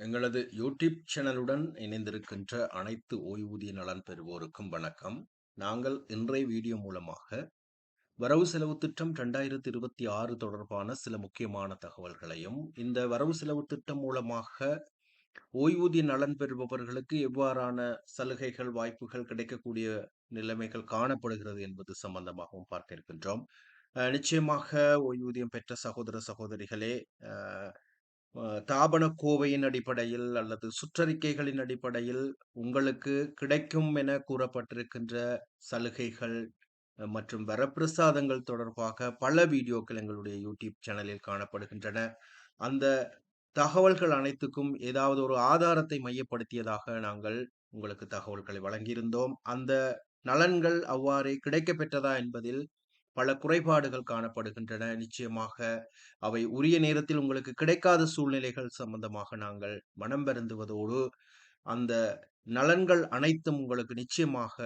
எங்களது யூடியூப் சேனலுடன் இணைந்திருக்கின்ற அனைத்து ஓய்வூதிய நலன் பெறுவோருக்கும் வணக்கம். நாங்கள் இன்றைய வீடியோ மூலமாக வரவு செலவு திட்டம் ரெண்டாயிரத்தி இருபத்தி ஆறு தொடர்பான சில முக்கியமான தகவல்களையும் இந்த வரவு செலவு திட்டம் மூலமாக ஓய்வூதிய நலன் பெறுபவர்களுக்கு எவ்வாறான சலுகைகள் வாய்ப்புகள் கிடைக்கக்கூடிய நிலைமைகள் காணப்படுகிறது என்பது சம்பந்தமாகவும் பார்க்க இருக்கின்றோம் நிச்சயமாக ஓய்வூதியம் பெற்ற சகோதர சகோதரிகளே தாபன கோவையின் அடிப்படையில் அல்லது சுற்றறிக்கைகளின் அடிப்படையில் உங்களுக்கு கிடைக்கும் என கூறப்பட்டிருக்கின்ற சலுகைகள் மற்றும் வரப்பிரசாதங்கள் தொடர்பாக பல வீடியோக்கள் எங்களுடைய யூடியூப் சேனலில் காணப்படுகின்றன. அந்த தகவல்கள் அனைத்துக்கும் ஏதாவது ஒரு ஆதாரத்தை மையப்படுத்தியதாக நாங்கள் உங்களுக்கு தகவல்களை வழங்கியிருந்தோம். அந்த நலன்கள் அவ்வாறே கிடைக்கப்பெற்றதா என்பதில் பல குறைபாடுகள் காணப்படுகின்றன. நிச்சயமாக அவை உரிய நேரத்தில் உங்களுக்கு கிடைக்காத சூழ்நிலைகள் சம்பந்தமாக நாங்கள் மனம் வருந்துவதோடு அந்த நலன்கள் அனைத்தும் உங்களுக்கு நிச்சயமாக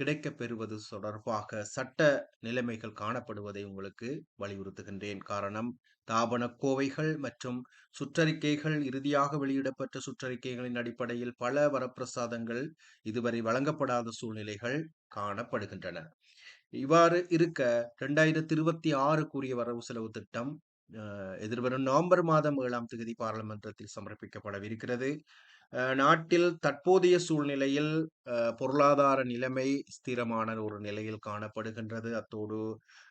கிடைக்கப் பெறுவது தொடர்பாக சட்ட நிலைமைகள் காணப்படுவதை உங்களுக்கு வலியுறுத்துகின்றேன். காரணம் தாபன கோவைகள் மற்றும் சுற்றறிக்கைகள் இறுதியாக வெளியிடப்பட்ட சுற்றறிக்கைகளின் அடிப்படையில் பல வரப்பிரசாதங்கள் இதுவரை வழங்கப்படாத சூழ்நிலைகள் காணப்படுகின்றன. இவ்வாறு இருக்க இரண்டாயிரத்தி இருபத்தி ஆறு கூறிய வரவு செலவு திட்டம் எதிர்வரும் நவம்பர் மாதம் ஏழாம் தேதி பாராளுமன்றத்தில் சமர்ப்பிக்கப்படவிருக்கிறது. நாட்டில் தற்போதைய சூழ்நிலையில் அஹ், பொருளாதார நிலைமை ஸ்திரமான ஒரு நிலையில் காணப்படுகின்றது. அத்தோடு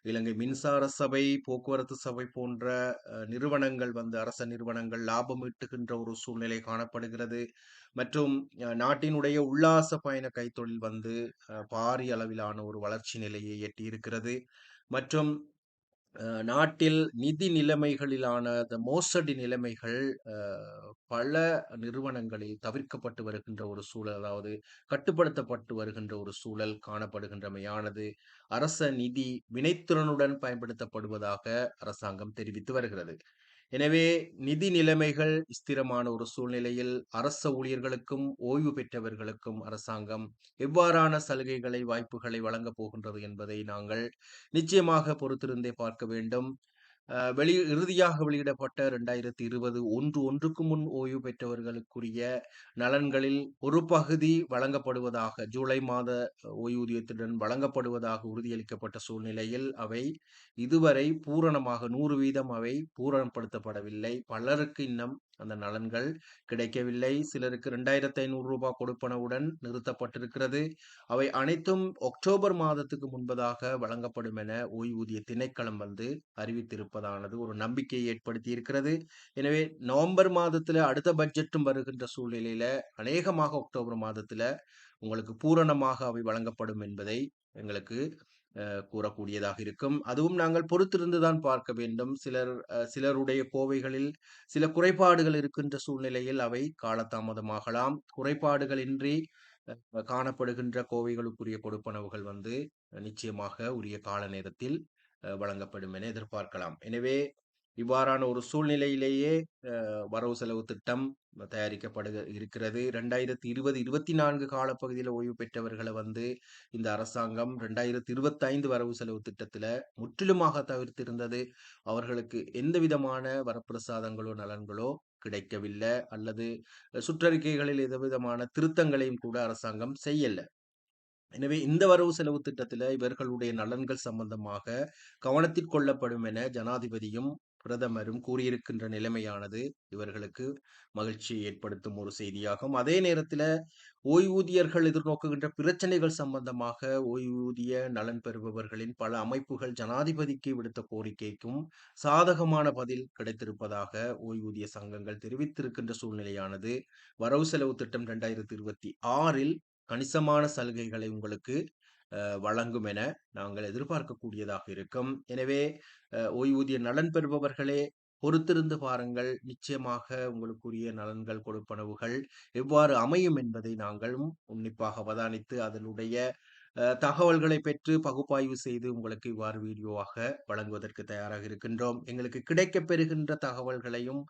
இலங்கை மின்சார சபை போக்குவரத்து சபை போன்ற அஹ், நிறுவனங்கள் வந்து அரச நிறுவனங்கள் லாபம் ஈட்டுகின்ற ஒரு சூழ்நிலை காணப்படுகிறது. மற்றும் அஹ், நாட்டினுடைய உல்லாச பயண கைத்தொழில் வந்து அஹ், பாரிய அளவிலான ஒரு வளர்ச்சி நிலையை எட்டியிருக்கிறது. மற்றும் நாட்டில் நிதி நிலைமைகளிலான மோசடி நிலைமைகள் பல நிறுவனங்களில் தவிர்க்கப்பட்டு வருகின்ற ஒரு சூழல் அதாவது கட்டுப்படுத்தப்பட்டு வருகின்ற ஒரு சூழல் காணப்படுகின்றமையானது அரச நிதி வினைத்திறனுடன் பயன்படுத்தப்படுவதாக அரசாங்கம் தெரிவித்து வருகிறது. எனவே நிதி நிலைமைகள் ஸ்திரமான ஒரு சூழ்நிலையில் அரச ஊழியர்களுக்கும் ஓய்வு பெற்றவர்களுக்கும் அரசாங்கம் எவ்வாறான சலுகைகளை வாய்ப்புகளை வழங்கப் போகின்றது என்பதை நாங்கள் நிச்சயமாக பொறுத்திருந்தே பார்க்க வேண்டும். வெளி இறுதியாக வெளியிடப்பட்ட இரண்டாயிரத்தி இருபது ஒன்று ஒன்றுக்கு முன் ஓய்வு பெற்றவர்களுக்குரிய நலன்களில் ஒரு பகுதி வழங்கப்படுவதாக ஜூலை மாத ஓய்வூதியத்துடன் வழங்கப்படுவதாக உறுதியளிக்கப்பட்ட சூழ்நிலையில் அவை இதுவரை பூரணமாக நூறு வீதம் அவை பூரணப்படுத்தப்படவில்லை. பலருக்கு இன்னும் அந்த நலன்கள் கிடைக்கவில்லை. சிலருக்கு ரெண்டாயிரத்தி ஐநூறு ரூபாய் கொடுப்பனவுடன் நிறுத்தப்பட்டிருக்கிறது. அவை அனைத்தும் அக்டோபர் மாதத்துக்கு முன்பதாக வழங்கப்படும் என ஓய்வூதிய திணைக்களம் வந்து அறிவித்திருப்பதானது ஒரு நம்பிக்கையை ஏற்படுத்தி இருக்கிறது எனவே நவம்பர் மாதத்துல அடுத்த பட்ஜெட்டும் வருகின்ற சூழ்நிலையில அநேகமாக அக்டோபர் மாதத்துல உங்களுக்கு பூரணமாக அவை வழங்கப்படும் என்பதை எங்களுக்கு கூறக்கூடியதாக இருக்கும். அதுவும் நாங்கள் பொறுத்திருந்துதான் பார்க்க வேண்டும். சிலர் அஹ், சிலருடைய கோவைகளில் சில குறைபாடுகள் இருக்கின்ற சூழ்நிலையில் அவை காலதாமதமாகலாம். குறைபாடுகளின்றி அஹ், காணப்படுகின்ற கோவைகளுக்குரிய கொடுப்பனவுகள் வந்து நிச்சயமாக உரிய கால நேரத்தில் அஹ், வழங்கப்படும் என எதிர்பார்க்கலாம். எனவே இவ்வாறான ஒரு சூழ்நிலையிலேயே வரவு செலவு திட்டம் தயாரிக்கப்படு இருக்கிறது. ரெண்டாயிரத்தி இருபது இருபத்தி நான்கு காலப்பகுதியில் ஓய்வு பெற்றவர்களை வந்து இந்த அரசாங்கம் ரெண்டாயிரத்தி இருபத்தைந்து வரவு செலவு திட்டத்தில் முற்றிலுமாக தவிர்த்திருந்தது. அவர்களுக்கு எந்த விதமான வரப்பிரசாதங்களோ நலன்களோ கிடைக்கவில்லை. அல்லது சுற்றறிக்கைகளில் எந்த விதமான திருத்தங்களையும் கூட அரசாங்கம் செய்யல. எனவே இந்த வரவு செலவு திட்டத்தில் இவர்களுடைய நலன்கள் சம்பந்தமாக கவனத்தில் கொள்ளப்படும் என ஜனாதிபதியும் பிரதமரும் கூறியிருக்கின்ற நிலைமையானது இவர்களுக்கு மகிழ்ச்சியை ஏற்படுத்தும் ஒரு செய்தியாகும். அதே நேரத்தில் ஓய்வூதியர்கள் எதிர்நோக்குகின்ற பிரச்சனைகள் சம்பந்தமாக ஓய்வூதிய நலன் பெறுபவர்களின் பல அமைப்புகள் ஜனாதிபதிக்கு விடுத்த கோரிக்கைக்கும் சாதகமான பதில் கிடைத்திருப்பதாக ஓய்வூதிய சங்கங்கள் தெரிவித்திருக்கின்ற சூழ்நிலையானது. வரவு செலவு திட்டம் இரண்டாயிரத்தி இருபத்தி ஆறில் கணிசமான சலுகைகளை உங்களுக்கு வழங்கும் என நாங்கள் எதிர்பார்க்கக்கூடியதாக இருக்கும். எனவே ஓய்வூதிய நலன் பெறுபவர்களே பொறுத்திருந்து பாருங்கள். நிச்சயமாக உங்களுக்குரிய நலன்கள் கொடுப்பனவுகள் எவ்வாறு அமையும் என்பதை நாங்களும் உன்னிப்பாக அவதானித்து அதனுடைய தகவல்களை பெற்று பகுப்பாய்வு செய்து உங்களுக்கு இவ்வாறு வீடியோவாக வழங்குவதற்கு தயாராக இருக்கின்றோம். எங்களுக்கு கிடைக்கப் பெறுகின்ற தகவல்களையும்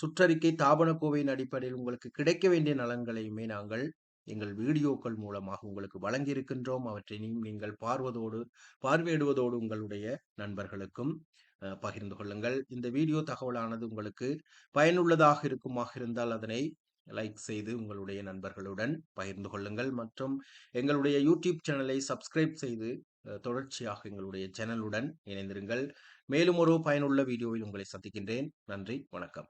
சுற்றறிக்கை தாபனக்கோவையின் அடிப்படையில் உங்களுக்கு கிடைக்க வேண்டிய நலன்களையுமே நாங்கள் எங்கள் வீடியோக்கள் மூலமாக உங்களுக்கு வழங்கியிருக்கின்றோம் அவற்றை நீங்கள் பார்வதோடு பார்வையிடுவதோடு உங்களுடைய நண்பர்களுக்கும் பகிர்ந்து கொள்ளுங்கள். இந்த வீடியோ தகவலானது உங்களுக்கு பயனுள்ளதாக இருக்குமாக இருந்தால் அதனை லைக் செய்து உங்களுடைய நண்பர்களுடன் பகிர்ந்து கொள்ளுங்கள். மற்றும் எங்களுடைய யூடியூப் சேனலை சப்ஸ்கிரைப் செய்து தொடர்ச்சியாக எங்களுடைய சேனலுடன் இணைந்திருங்கள். மேலும் ஒரு பயனுள்ள வீடியோவில் உங்களை சந்திக்கின்றேன். நன்றி, வணக்கம்.